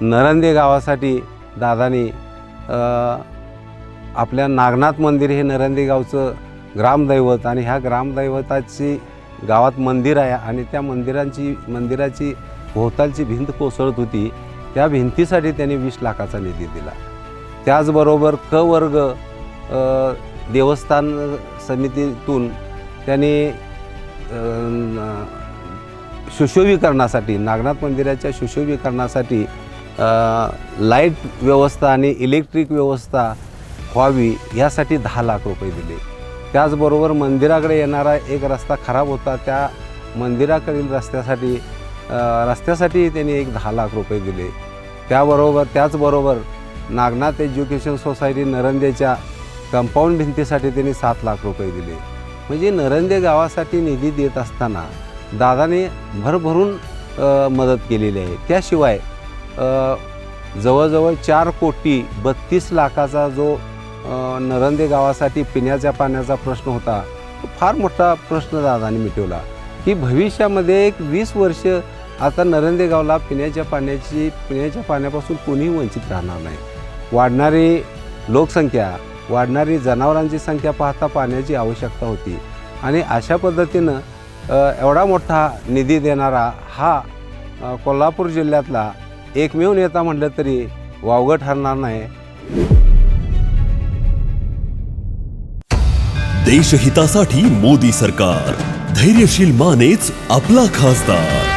नरंदे गावासाठी दादाने आपल्या नागनाथ मंदिर हे नरंदे गावचं ग्रामदैवत आणि ह्या ग्रामदैवताची गावात मंदिर आहे आणि त्या मंदिरांची मंदिराची भोवतालची भिंत कोसळत होती. त्या भिंतीसाठी त्यांनी वीस लाखाचा निधी दिला. त्याचबरोबर क वर्ग देवस्थान समितीतून त्यांनी सुशोभीकरणासाठी नागनाथ मंदिराच्या सुशोभीकरणासाठी लाइट व्यवस्था आणि इलेक्ट्रिक व्यवस्था व्हावी यासाठी दहा लाख रुपये दिले. त्याचबरोबर मंदिराकडे येणारा एक रस्ता खराब होता त्या मंदिराकडील रस्त्यासाठी रस्त्यासाठी त्यांनी एक दहा लाख रुपये दिले. त्याबरोबर त्याचबरोबर नागनाथ एज्युकेशन सोसायटी नरंदेच्या कंपाऊंड भिंतीसाठी त्यांनी सात लाख रुपये दिले. म्हणजे नरंदे गावासाठी निधी देत असताना दादाने भरभरून मदत केलेली आहे. त्याशिवाय जवळजवळ चार कोटी बत्तीस लाखाचा जो नरंदे गावासाठी पिण्याच्या पाण्याचा प्रश्न होता तो फार मोठा प्रश्न दादाने मिटवला. की भविष्यामध्ये एक वीस वर्ष आता नरंदे गावला पिण्याच्या पाण्याची पिण्याच्या पाण्यापासून कोणीही वंचित राहणार नाही. वाढणारी लोकसंख्या वाढणारी जनावरांची संख्या पाहता पाण्याची आवश्यकता होती. आणि अशा पद्धतीनं एवढा मोठा निधी देणारा हा कोल्हापूर जिल्ह्यातला एकमेव नेता म्हटलं तरी वावगं ठरणार नाही. देशहितासाठी मोदी सरकार. धैर्यशील मानेच आपला खासदार.